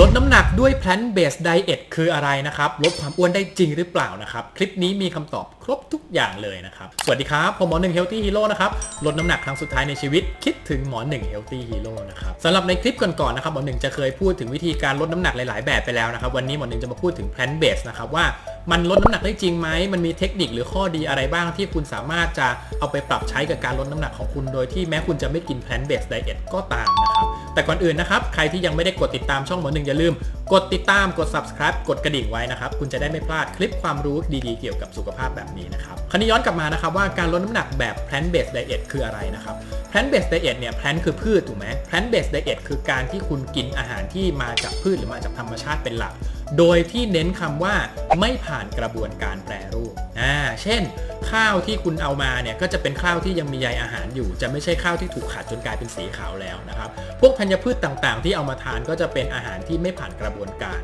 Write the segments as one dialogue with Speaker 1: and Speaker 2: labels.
Speaker 1: ลดน้ำหนักด้วย plant based diet คืออะไรนะครับ ลดความอ้วนได้จริงหรือเปล่านะครับ คลิปนี้มีคำตอบครบทุกอย่างเลยนะครับ สวัสดีครับ ผมหมอหนึ่ง healthy hero นะครับ ลดน้ำหนักครั้งสุดท้ายในชีวิต คิดถึงหมอหนึ่ง healthy hero นะครับสำหรับในคลิปก่อนๆนะครับ หมอหนึ่งจะเคยพูดถึงวิธีการลดน้ำหนักหลายๆ แบบไปแล้วนะครับ วันนี้หมอหนึ่งจะมาพูดถึง plant based นะครับว่ามันลดน้ำหนักได้จริงไหม มันมีเทคนิคหรือข้อดีอะไรบ้างที่คุณสามารถจะเอาไปปรับใช้กับการลดน้ำหนักของคุณ โดยที่แม้คุณจะไม่กิน plant based diet ก็ตามนะครับ แต่ก่อนอื่นนะครับ ใครที่ยังไม่ได้กดติดตามช่องหมอหนึ่งอย่าลืมกดติดตามกด subscribe กดกระดิ่งไว้นะครับ คุณจะได้ไม่พลาดคลิปความรู้ดีๆเกี่ยวกับสุขภาพแบบนี้นะครับคราวนี้ย้อนกลับมานะครับว่าการลดน้ำหนักแบบ plant based diet คืออะไรนะครับ plant based diet เนี่ย plant คือพืชถูกไหม plant based diet คือการที่คุณกินอาหารที่มาจากพืชหรือมาจากธรรมชาติเป็นหลัก โดยที่เน้นคำว่าไม่ผ่านกระบวนการแปรรูปอ่าเช่น ข้าวที่คุณเอามาเนี่ยก็จะเป็นข้าวที่ยังมีใยอาหารอยู่ จะไม่ใช่ข้าวที่ถูกขัดจนกลายเป็นสีขาวแล้วนะครับ พวกธัญพืชต่างๆ ที่เอามาทานก็จะเป็นอาหารที่ไม่ผ่านกระบวนการ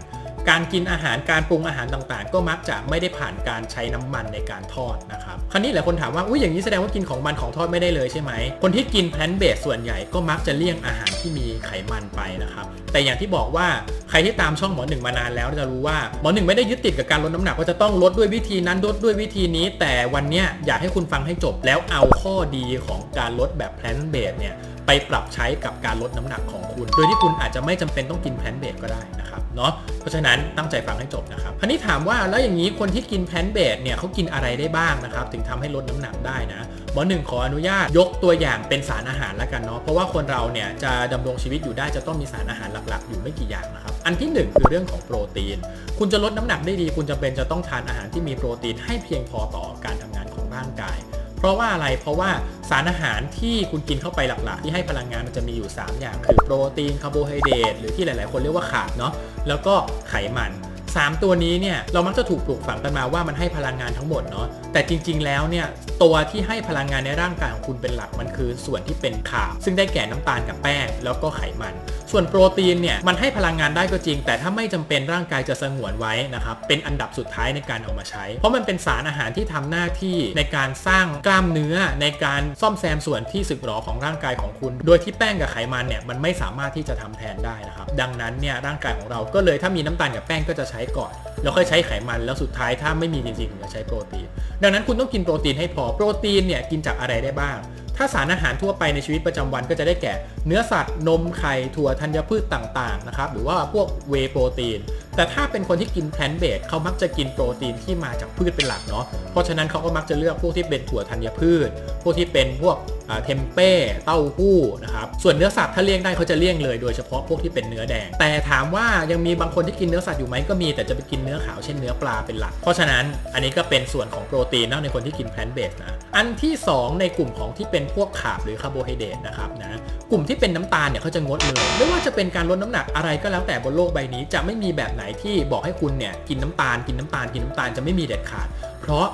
Speaker 1: การกินอาหารการปรุงอาหารต่างๆ ก็มักจะไม่ได้ผ่านการใช้น้ำมันในการทอดนะครับคราวนี้หลายคนถามว่าอุ้ยอย่างนี้แสดงว่ากินของมันของทอดไม่ได้เลยใช่ไหมคนที่กินแพลนเบสส่วนใหญ่ก็มักจะเลี่ยงอาหารที่มีไขมันไปนะครับแต่อย่างที่บอกว่าใครที่ตามช่องหมอหนึ่งมานานแล้วจะรู้ว่าหมอหนึ่งไม่ได้ยึดติดกับการลดน้ำหนักว่าจะต้องลดด้วยวิธีนั้นลดด้วยวิธีนี้ แต่วันนี้อยากให้คุณฟังให้จบแล้วเอาข้อดีของการลดแบบแพลนเบสเนี่ยไปปรับใช้กับการลดน้ำหนักของคุณ โดยที่คุณอาจจะไม่จำเป็นต้องกินแพลนเบสก็ได้นะครับ เนาะเพราะฉะนั้นตั้งใจฟังให้จบนะครับคราวนี้ถามว่าแล้วอย่างนี้คนที่กินแพนเบสเนี่ยเขากินอะไรได้บ้างนะครับ ถึงทำให้ลดน้ำหนักได้นะหมอหนึ่งขออนุญาตยกตัวอย่างเป็นสารอาหารแล้วกันเนาะเพราะว่าคนเราเนี่ยจะดำรงชีวิตอยู่ได้จะต้องมีสารอาหารหลักๆ อยู่ไม่กี่อย่างนะครับอันที่หนึ่งคือเรื่องของโปรตีน คุณจะลดน้ำหนักได้ดี คุณจำเป็นจะต้องทานอาหารที่มีโปรตีนให้เพียงพอต่อการทำงานของร่างกาย เพราะว่าอะไรเพราะว่า สารอาหารที่คุณกินเข้าไปหลักๆ ที่ให้พลังงานมันจะมีอยู่ 3 อย่าง คือโปรตีนคาร์โบไฮเดรตหรือที่หลายๆ คนเรียกว่าขาดเนาะแล้วก็ไขมัน 3 ตัวนี้เนี่ยเรามักจะถูกปลูกฝังกันมาว่ามันให้พลังงานทั้งหมดเนาะแต่จริง ๆ แล้วเนี่ยตัวที่ให้พลังงานในร่างกายของคุณเป็นหลักมันคือส่วนที่เป็นขาบซึ่งได้แก่น้ำตาลกับแป้ง แล้วก็ไขมัน ส่วนโปรตีนเนี่ยมันให้พลังงานได้ก็จริง แต่ถ้าไม่จำเป็นร่างกายจะสงวนไว้นะครับเป็นอันดับสุดท้ายในการเอามาใช้ เพราะมันเป็นสารอาหารที่ทำหน้าที่ในการสร้างกล้ามเนื้อในการซ่อมแซมส่วนที่สึกหรอของร่างกายของคุณ โดยที่แป้งกับไขมันเนี่ยมันไม่สามารถที่จะทำแทนได้นะครับดังนั้นเนี่ยร่างกายของเราก็เลยถ้ามีน้ำตาลกับแป้งก็จะใช้ก่อน แล้วค่อยใช้ไขมันแล้วสุดท้ายถ้าไม่มีจริงๆถึงจะใช้โปรตีน ดังนั้นคุณต้องกินโปรตีนให้พอโปรตีนเนี่ยกินจากอะไรได้บ้าง ถ้าสารอาหารทั่วไปในชีวิตประจำวันก็จะได้แก่ เนื้อสัตว์นมไข่ถั่วธัญพืชต่างๆนะครับหรือว่าพวกเวโปรตีน แต่ถ้าเป็นคนที่กินแพลนเบสเขามักจะกินโปรตีนที่มาจากพืชเป็นหลักเนาะเพราะฉะนั้นเขาก็มักจะเลือกพวกที่เป็นถั่วธัญพืช พวกที่เป็นพวกเทมเป้เต้าหู้นะครับส่วนเนื้อสัตว์ถ้าเลี่ยงได้เขาจะเลี่ยงเลยโดยเฉพาะพวกที่เป็นเนื้อแดง แต่ถามว่ายังมีบางคนที่กินเนื้อสัตว์อยู่ไหมก็มีแต่จะไปกินเนื้อขาวเช่นเนื้อปลาเป็นหลัก เพราะฉะนั้นอันนี้ก็เป็นส่วนของโปรตีนนะในคนที่กินแพลนเบสนะอันที่ 2 ในกลุ่มของที่เป็นพวกขาบหรือคาร์โบไฮเดรตนะครับนะกลุ่มที่เป็นน้ำตาลเนี่ยเขาจะงดเลย ไม่ว่าจะเป็นการลดน้ำหนักอะไรก็แล้วแต่บนโลกใบนี้ จะไม่มีแบบไหนที่บอกให้คุณเนี่ยกินน้ำตาลกินน้ำตาลกินน้ำตาลจะไม่มีเด็ดขาด เพราะ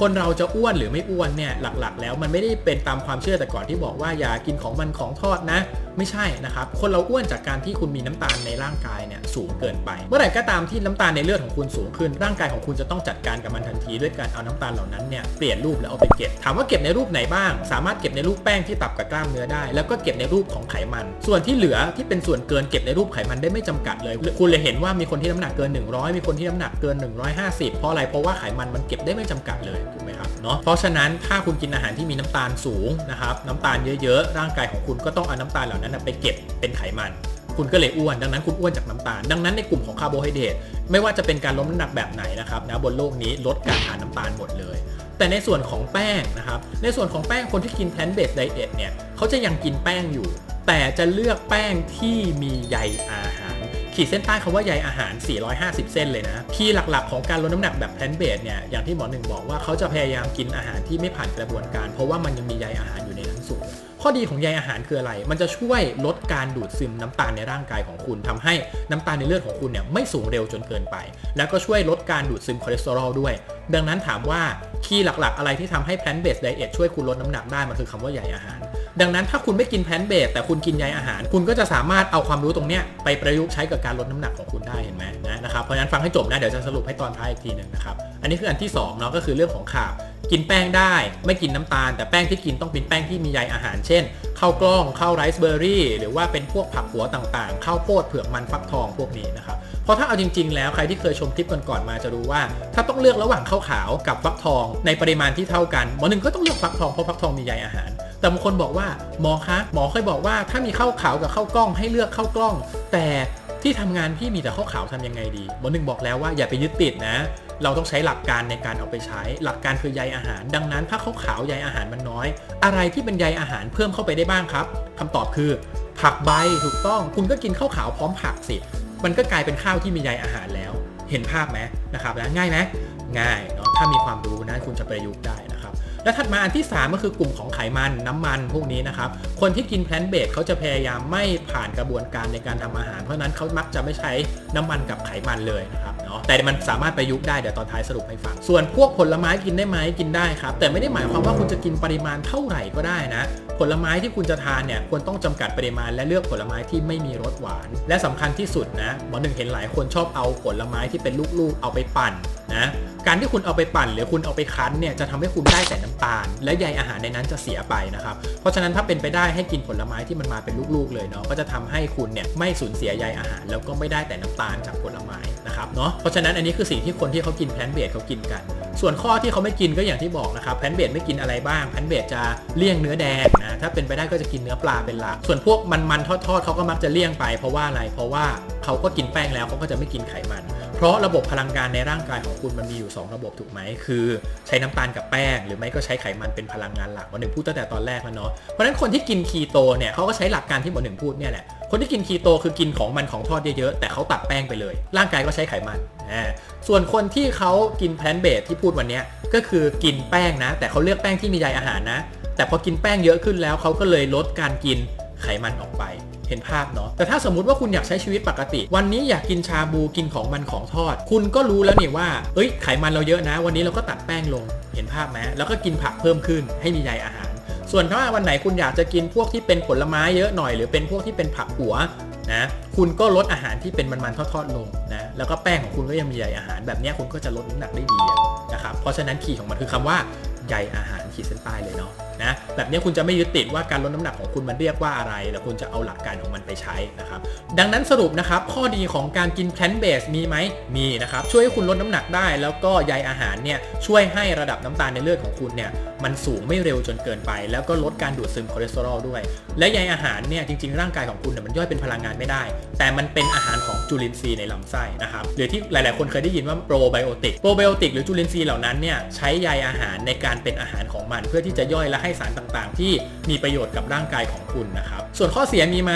Speaker 1: คนเราจะอ้วนหรือไม่อ้วนเนี่ยหลักๆ แล้วมันไม่ได้เป็นตามความเชื่อแต่ก่อนที่บอกว่าอย่ากินของมันของทอดนะ ไม่ใช่นะครับ คนเราอ้วนจากการที่คุณมีน้ำตาลในร่างกายเนี่ยสูงเกินไป เมื่อไหร่ก็ตามที่น้ำตาลในเลือดของคุณสูงขึ้น ร่างกายของคุณจะต้องจัดการกับมันทันทีด้วยการเอาน้ำตาลเหล่านั้นเนี่ยเปลี่ยนรูปแล้วเอาไปเก็บ ถามว่าเก็บในรูปไหนบ้าง สามารถเก็บในรูปแป้งที่ตับกับกล้ามเนื้อได้ แล้วก็เก็บในรูปของไขมัน ส่วนที่เหลือที่เป็นส่วนเกินเก็บในรูปไขมันได้ไม่จำกัดเลย คุณเลยเห็นว่ามีคนที่น้ำหนักเกิน 100 มีคนที่น้ำหนักเกิน 150 เพราะอะไร เพราะว่าไขมันมันเก็บได้ไม่จำกัดเลยถูกไหมครับเนาะ เพราะฉะนั้นถ้าคุณกินอาหารที่มีน้ำตาลสูงนะครับน้ำตาลเยอะๆร่างกายของคุณก็ต้องเอาน้ำตาลเหล่านั้นไปเก็บเป็นไขมัน คุณก็เลยอ้วน ดังนั้นคุณอ้วนจากน้ำตาล ดังนั้นในกลุ่มของคาร์โบไฮเดรตไม่ว่าจะเป็นการลดน้ำหนักแบบไหนนะครับนะบนโลกนี้ลดการทานน้ำตาลหมดเลย แต่ในส่วนของแป้งนะครับในส่วนของแป้งคนที่กินแพลนเบสไดเอทเนี่ยเขาจะยังกินแป้งอยู่ แต่จะเลือกแป้งที่มีใยอาหารขีดเส้นใต้คำว่าใยอาหาร 450 เส้นเลยนะ คีย์หลักๆ ของการลดน้ำหนักแบบแพนเบสเนี่ย อย่างที่หมอหนึ่งบอกว่าเขาจะพยายามกินอาหารที่ไม่ผ่านกระบวนการ เพราะว่ามันยังมีใยอาหารอยู่ในนั้นสูง ข้อดีของใยอาหารคืออะไร มันจะช่วยลดการดูดซึมน้ำตาลในร่างกายของคุณทำให้น้ำตาลในเลือดของคุณเนี่ยไม่สูงเร็วจนเกินไป แล้วก็ช่วยลดการดูดซึมคอเลสเตอรอลด้วย ดังนั้นถามว่าคีย์หลักๆ อะไรที่ทำให้ plant based diet ช่วยคุณลดน้ำหนักได้ มันคือคำว่าใยอาหาร ดังนั้นถ้าคุณไม่กิน plant based แต่คุณกินใยอาหาร คุณก็จะสามารถเอาความรู้ตรงเนี้ยไปประยุกต์ใช้กับการลดน้ำหนักของคุณได้เห็นไหมนะนะครับเพราะฉะนั้นฟังให้จบนะเดี๋ยวจะสรุปให้ตอนท้ายอีกทีหนึ่งนะครับอันนี้คืออันที่2เนาะก็คือเรื่องของขาบ กินแป้งได้ไม่กินน้ำตาล แต่แป้งที่กินต้องเป็นแป้งที่มีใยอาหาร เช่นข้าวกล้องข้าวไรซ์เบอร์รี่ หรือว่าเป็นพวกผักหัวต่างๆข้าวโพดเผือกมันฟักทองพวกนี้นะครับเพราะถ้าเอาจริง ๆ แล้วใครที่เคยชมคลิปก่อนๆมาจะรู้ว่า ถ้าต้องเลือกระหว่างข้าวขาวกับฟักทอง ในปริมาณที่เท่ากันหมอหนึ่งก็ต้องเลือกฟักทองเพราะฟักทองมีใยอาหารแต่บางคนบอกว่าหมอคะหมอเคยบอกว่าถ้ามีข้าวขาวกับข้าวกล้องให้เลือกข้าวกล้อง แต่ ที่ทำงานพี่มีแต่ข้าวขาวทำยังไงดีหมอหนึ่งบอกแล้วว่าอย่าไปยึดติดนะ เราต้องใช้หลักการในการเอาไปใช้ หลักการคือใยอาหาร ดังนั้นถ้าข้าวขาวใยอาหารมันน้อย อะไรที่เป็นใยอาหารเพิ่มเข้าไปได้บ้างครับคำตอบคือ ผักใบถูกต้อง คุณก็กินข้าวขาวพร้อมผักสิ มันก็กลายเป็นข้าวที่มีใยอาหารแล้ว เห็นภาพไหมนะครับนะง่ายไหมง่ายเนาะถ้ามีความรู้นะคุณจะประยุกต์ได้นะ และถัดมาอันที่ 3 ก็คือกลุ่มของไขมันน้ำมันพวกนี้นะครับ คนที่กินแพลนเบสเขาจะพยายามไม่ผ่านกระบวนการในการทำอาหาร เพราะนั้นเขามักจะไม่ใช้น้ำมันกับไขมันเลยนะครับเนาะแต่มันสามารถประยุกต์ได้เดี๋ยวตอนท้ายสรุปให้ฟัง ส่วนพวกผลไม้กินได้ไหมกินได้ครับ แต่ไม่ได้หมายความว่าคุณจะกินปริมาณเท่าไหร่ก็ได้นะ ผลไม้ที่คุณจะทานเนี่ยควรต้องจำกัดปริมาณและเลือกผลไม้ที่ไม่มีรสหวาน และสำคัญที่สุดนะหมอหนึ่งเห็นหลายคนชอบเอาผลไม้ที่เป็นลูกๆเอาไปปั่นนะ การที่คุณเอาไปปั่นหรือคุณเอาไปคั้นเนี่ยจะทำให้คุณได้แต่น้ำตาล และใยอาหารในนั้นจะเสียไปนะครับ เพราะฉะนั้นถ้าเป็นไปได้ให้กินผลไม้ที่มันมาเป็นลูกๆเลยเนาะก็จะทำให้คุณเนี่ยไม่สูญเสียใยอาหาร แล้วก็ไม่ได้แต่น้ำตาลจากผลไม้นะครับเนาะเพราะฉะนั้นอันนี้คือสิ่งที่คนที่เขากินแพลนเบสเขากินกัน ส่วนข้อที่เขาไม่กินก็อย่างที่บอกนะครับแพนเบสไม่กินอะไรบ้างแพนเบสจะเลี่ยงเนื้อแดงนะถ้าเป็นไปได้ก็จะกินเนื้อปลาเป็นหลักส่วนพวกมันๆทอดๆเขาก็มักจะเลี่ยงไป เพราะว่าอะไรเพราะว่าเขาก็กินแป้งแล้วเขาก็จะไม่กินไขมัน เพราะระบบพลังงานในร่างกายของคุณมันมีอยู่ 2 ระบบถูกไหม คือใช้น้ำตาลกับแป้ง หรือไม่ก็ใช้ไขมันเป็นพลังงานหลักวันหนึ่งพูดตั้งแต่ตอนแรกแล้วเนาะ เพราะฉะนั้นคนที่กินคีโตเนี่ยเขาก็ใช้หลักการที่หมอหนึ่งพูดเนี่ยแหละ คนที่กินคีโตคือกินของมันของทอดเยอะๆ แต่เขาตัดแป้งไปเลย ร่างกายก็ใช้ไขมันอ่าส่วนคนที่เขากินแพลนเบสที่พูดวันนี้ก็คือกินแป้งนะ แต่เขาเลือกแป้งที่มีใยอาหารนะ แต่พอกินแป้งเยอะขึ้นแล้วเขาก็เลยลดการกินไขมันออกไป เห็นภาพเนาะแต่ถ้าสมมติว่าคุณอยากใช้ชีวิตปกติ วันนี้อยากกินชาบูกินของมันของทอด คุณก็รู้แล้วนี่ว่าเอ้ยไขมันเราเยอะนะ วันนี้เราก็ตัดแป้งลงเห็นภาพไหมแล้วก็กินผักเพิ่มขึ้นให้มีใยอาหาร ส่วนถ้าวันไหนคุณอยากจะกินพวกที่เป็นผลไม้เยอะหน่อย หรือเป็นพวกที่เป็นผักหัวนะคุณก็ลดอาหารที่เป็นมันๆทอดๆลงนะแล้วก็แป้งของคุณก็ยังมีใยอาหารแบบนี้คุณก็จะลดน้ำหนักได้ดีนะครับเพราะฉะนั้นคีย์ของมันคือคำว่าใยอาหารขีดเส้นใต้เลยเนาะ นะแบบนี้คุณจะไม่ยึดติดว่าการลดน้ำหนักของคุณมันเรียกว่าอะไรแต่คุณจะเอาหลักการของมันไปใช้นะครับดังนั้นสรุปนะครับข้อดีของการกินแพลนเบสมีไหมมีนะครับช่วยให้คุณลดน้ำหนักได้แล้วก็ใยอาหารเนี่ยช่วยให้ระดับน้ำตาลในเลือดของคุณเนี่ยมันสูงไม่เร็วจนเกินไป แล้วก็ลดการดูดซึมคอเลสเตอรอลด้วย และใยอาหารเนี่ยจริงๆร่างกายของคุณเนี่ยมันย่อยเป็นพลังงานไม่ได้ แต่มันเป็นอาหารของจุลินทรีย์ในลำไส้นะครับหรือที่หลายๆ คนเคยได้ยินว่าโปรไบโอติกโปรไบโอติกหรือจุลินทรีย์เหล่านั้นเนี่ยใช้ใยอาหารในการเป็นอาหารของมันเพื่อที่จะย่อยและให้สารต่างๆ ที่มีประโยชน์กับร่างกายของคุณนะครับ ส่วนข้อเสียมีไหม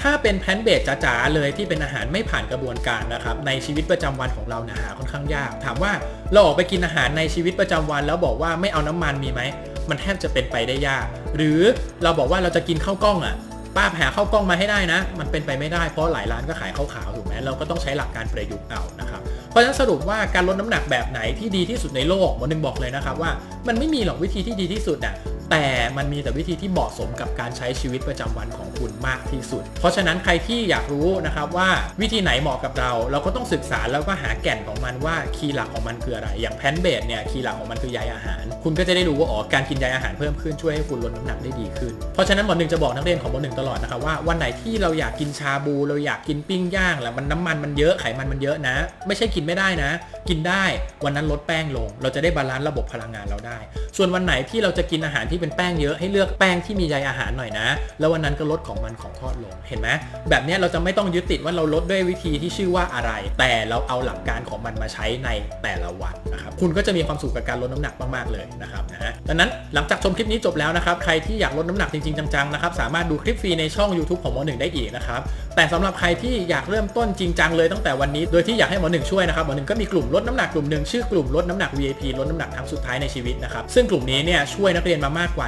Speaker 1: ถ้าเป็นแพนเบสจ๋าๆเลยที่เป็นอาหารไม่ผ่านกระบวนการนะครับในชีวิตประจำวันของเราเนี่ยหาค่อนข้างยาก ถามว่าเราออกไปกินอาหารในชีวิตประจำวัน แล้วบอกว่าไม่เอาน้ำมันมีไหมมันแทบจะเป็นไปได้ยาก หรือเราบอกว่าเราจะกินข้าวกล้องอะป้าหาข้าวกล้องมาให้ได้นะ มันเป็นไปไม่ได้เพราะหลายร้านก็ขายข้าวขาวถูกไหมเราก็ต้องใช้หลักการประยุกต์เอานะครับเพราะฉะนั้นสรุปว่าการลดน้ำหนักแบบไหนที่ดีที่สุดในโลกหมอหนึ่งบอกเลยนะครับว่ามันไม่มีหรอกวิธีที่ดีที่สุดอะ แต่มันมีแต่วิธีที่เหมาะสมกับการใช้ชีวิตประจำวันของคุณมากที่สุด เพราะฉะนั้นใครที่อยากรู้นะครับว่าวิธีไหนเหมาะกับเรา เราก็ต้องศึกษาแล้วก็หาแก่นของมันว่าคีย์หลักของมันคืออะไร อย่างแพนเบดเนี่ยคีย์หลักของมันคือใยอาหาร คุณก็จะได้รู้ว่าอ๋อการกินใยอาหารเพิ่มขึ้นช่วยให้คุณลดน้ำหนักได้ดีขึ้น เพราะฉะนั้นหมอหนึ่งจะบอกนักเรียนของหมอหนึ่งตลอดนะครับว่าวันไหนที่เราอยากกินชาบู เราอยากกินปิ้งย่างแล้วมันน้ำมันมันเยอะไขมันมันเยอะนะ ไม่ใช่กินไม่ได้นะ กินได้วันนั้นลดแป้งลง เราจะได้บาลานซ์ระบบพลังงานเราได้ ส่วนวันไหนที่เราจะกินอาหารที่เป็นแป้งเยอะให้เลือกแป้งที่มีใยอาหารหน่อยนะ แล้ววันนั้นก็ลดของมันของทอดลงเห็นไหมแบบนี้เราจะไม่ต้องยึดติดว่าเราลดด้วยวิธีที่ชื่อว่าอะไร แต่เราเอาหลักการของมันมาใช้ในแต่ละวันนะครับคุณก็จะมีความสุขกับการลดน้ำหนักมากๆเลยนะครับนะดังนั้นหลังจากชมคลิปนี้จบแล้วนะครับใครที่อยากลดน้ำหนักจริงๆจังๆนะครับสามารถดูคลิปฟรีในช่อง YouTube ของหมอหนึ่งได้อีกนะครับแต่สำหรับใครที่อยากเริ่มต้นจริงจังเลยตั้งแต่วันนี้ โดยที่อยากให้หมอหนึ่งช่วยนะครับหมอหนึ่งก็มีกลุ่มลดน้ำหนักกลุ่มหนึ่งชื่อกลุ่มลดน้ำหนัก VIP ลดน้ำหนักครั้งสุดท้ายในชีวิตนะครับซึ่งกลุ่มนี้เนี่ยช่วยนักเรียนมามากกว่า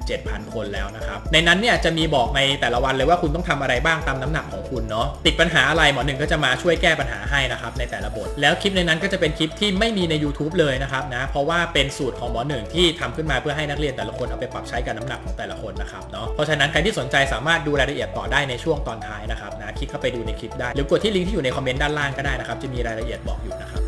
Speaker 1: 17,000 คนแล้วนะครับในนั้นเนี่ยจะมีบอกในแต่ละวันเลยว่าคุณต้องทำอะไรบ้างตามน้ำหนักของคุณเนาะติดปัญหาอะไรหมอหนึ่งก็จะมาช่วยแก้ปัญหาให้นะครับในแต่ละบท แล้วคลิปในนั้นก็จะเป็นคลิปที่ไม่มีใน YouTube เลยนะครับนะเพราะว่าเป็นสูตรของหมอหนึ่งที่ทำขึ้นมาเพื่อให้นักเรียนแต่ละคนเอาไปปรับใช้กับน้ำหนักของแต่ละคนนะครับเนาะเพราะฉะนั้นใครที่สนใจสามารถดูรายละเอียดต่อได้ในช่วงตอนท้ายนะครับนะคลิกเข้าไปดูในคลิปได้ หรือกดที่ลิงก์ที่อยู่ในคอมเมนต์ด้านล่างก็ได้นะครับจะมีรายละเอียดบอกอยู่นะครับ